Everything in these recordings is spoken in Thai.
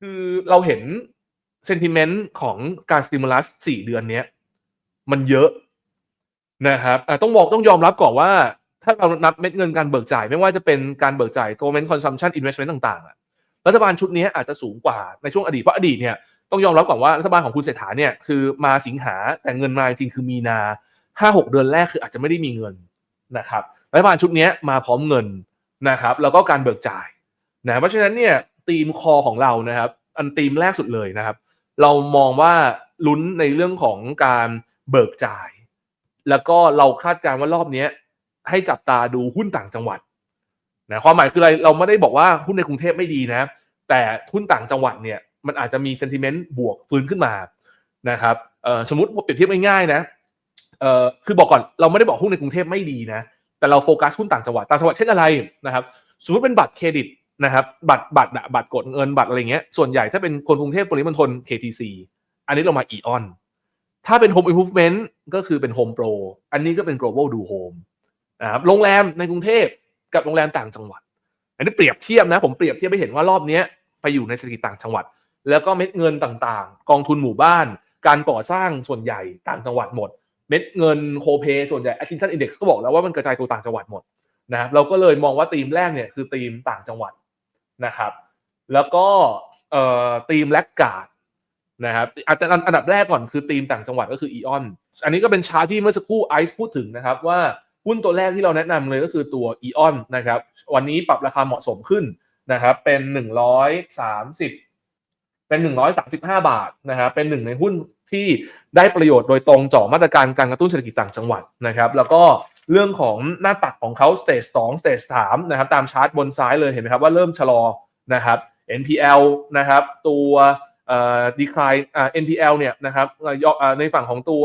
คือเราเห็นเซนติเมนต์ของการสติมูลัสสี่เดือนเนี้ยมันเยอะนะครับต้องบอกต้องยอมรับก่อนว่า ถ้าเรานับเม็ดเงินการเบิกจ่าย ไม่ว่าจะเป็นการเบิกจ่าย government consumption investment ต่างๆรัฐบาลชุดนี้อาจจะสูงกว่าในช่วงอดีตเพราะอดีตเนี่ยต้องยอมรับก่อนว่ารัฐบาลของคุณเศรษฐาเนี่ยคือมาสิงหาแต่เงินมาจริงคือมีนาห้าหกเดือนแรกคืออาจจะไม่ได้มีเงินนะครับรัฐบาลชุดนี้มาพร้อมเงินนะครับ แล้วก็การเบิกจ่ายนะเพราะฉะนั้นเนี่ย ธีมคอของเรานะครับ อันธีมแรกสุดเลยนะครับ เรามองว่าลุ้นในเรื่องของการเบิกจ่าย แล้วก็เราคาดการณ์ว่ารอบนี้ให้จับตาดูหุ้นต่างจังหวัดนะความหมายคืออะไรเราไม่ได้บอกว่าหุ้นในกรุงเทพไม่ดีนะ แต่หุ้นต่างจังหวัดเนี่ยมันอาจจะมีเซนติเมนต์บวกฟื้นขึ้นมานะครับสมมติเปรียบเทียบง่ายๆนะคือบอกก่อนเราไม่ได้บอกหุ้นในกรุงเทพไม่ดีนะ แต่เราโฟกัสหุ้นต่างจังหวัดต่างจังหวัดเช่นอะไรนะครับสมมติเป็นบัตรเครดิต นะครับบัตรบัตรอะบัตรกดเงินบัตรอะไรเงี้ยส่วนใหญ่ถ้าเป็นคนกรุงเทพปริมณฑล KTC อันนี้เรามา EON ถ้าเป็น Home Improvement ก็คือเป็น Home Pro อันนี้ก็เป็น Global Do Home นะครับโรงแรมในกรุงเทพกับโรงแรมต่างจังหวัด อันนี้เปรียบเทียบนะ ผมเปรียบเทียบให้เห็นว่ารอบนี้ไปอยู่ในเศรษฐกิจต่างจังหวัด แล้วก็เม็ดเงินต่างๆ กองทุนหมู่บ้าน การก่อสร้างส่วนใหญ่ต่างจังหวัดหมด เม็ดเงินโคเ a ส่วนใหญ่ attention index ก็บอกแล้วว่ามันกระจายตัวต่างจังหวัดหมดนะครับเราก็เลยมองว่าธีมแรกเนี่ยคือธีมต่างจังหวัด นะครับ แล้วก็เอ่อธีมแลกกาดนะครับอันอันอันดับแรกก่อนคือธีมต่างจังหวัดก็คืออีออนอันนี้ก็เป็นชาร์ที่เมื่อสักครู่ไอซ์พูดถึงนะครับว่าหุ้นตัวแรกที่เราแนะนำเลยก็คือตัวอีออนนะครับ วันนี้ปรับราคาเหมาะสมขึ้นนะครับ เป็น 130 เป็น 135 บาทนะครับเป็นหนึ่งในหุ้นที่ได้ประโยชน์โดยตรงจากมาตรการการกระตุ้นเศรษฐกิจต่างจังหวัดนะครับ แล้วก็เรื่องของหน้าตักของเขา stage 2 stage 3นะครับตามชาร์ตบนซ้ายเลยเห็นไหมครับว่าเริ่มชะลอนะครับ NPL นะครับตัวเอ่อ decline อ่า NPL เนี่ยนะครับย่อในฝั่งของตัว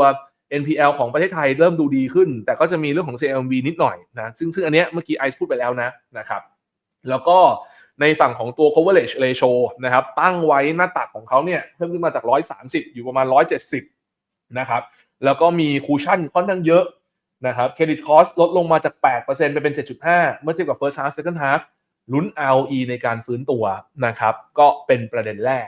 NPL ของประเทศไทยเริ่มดูดีขึ้น แต่ก็จะมีเรื่องของ CLMV นิดหน่อยนะซึ่งซึ่งอันเนี้ยเมื่อกี้ไอซ์พูดไปแล้วนะนะครับ แล้วก็ในฝั่งของตัว coverage ratio นะครับตั้งไว้หน้าตักของเขาเนี่ยเพิ่มขึ้นมาจาก 130 อยู่ประมาณ 170 นะครับ แล้วก็มีคูชั่นค่อนข้างเยอะ นะครับเครดิตคอสลดลงมาจาก 8%ไปเป็น 7.5 เมื่อเทียบกับ first half second half ลุ้น ROE ในการฟื้นตัวนะครับ ก็เป็นประเด็นแรก